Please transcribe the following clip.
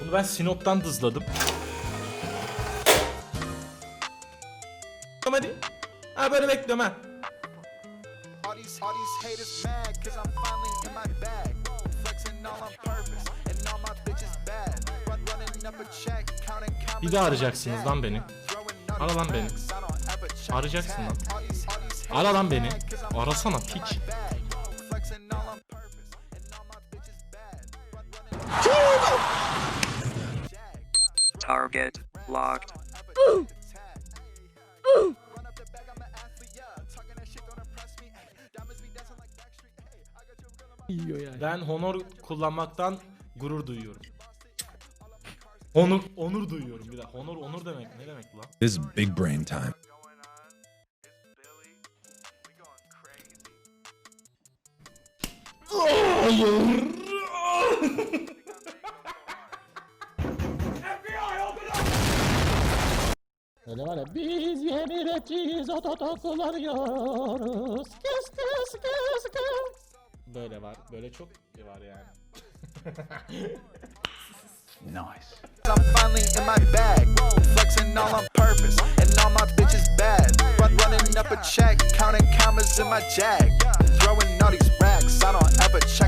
Bunu ben Sinop'tan dızladım. Hadi. Ha böyle bekliyorum ha. Bir de arayacaksınız lan beni. Ara lan beni. Arayacaksın lan. Ara lan beni. Arasana piç. Yiyor yani. Ben honor kullanmaktan gurur duyuyorum. Onur, onur duyuyorum bir dakika. Honor, onur demek ne demek lan? This is big brain time. Öyle var ya biz yeni rapçiyiz ototo kullanıyoruz. Kıs kıs kıs kıs. Böyle var. Böyle çok var yani. I'm finally in my bag, flexing all on purpose, and all my bitches bad. Run, running up a check, counting commas in my jag, throwing all these racks. I don't ever check.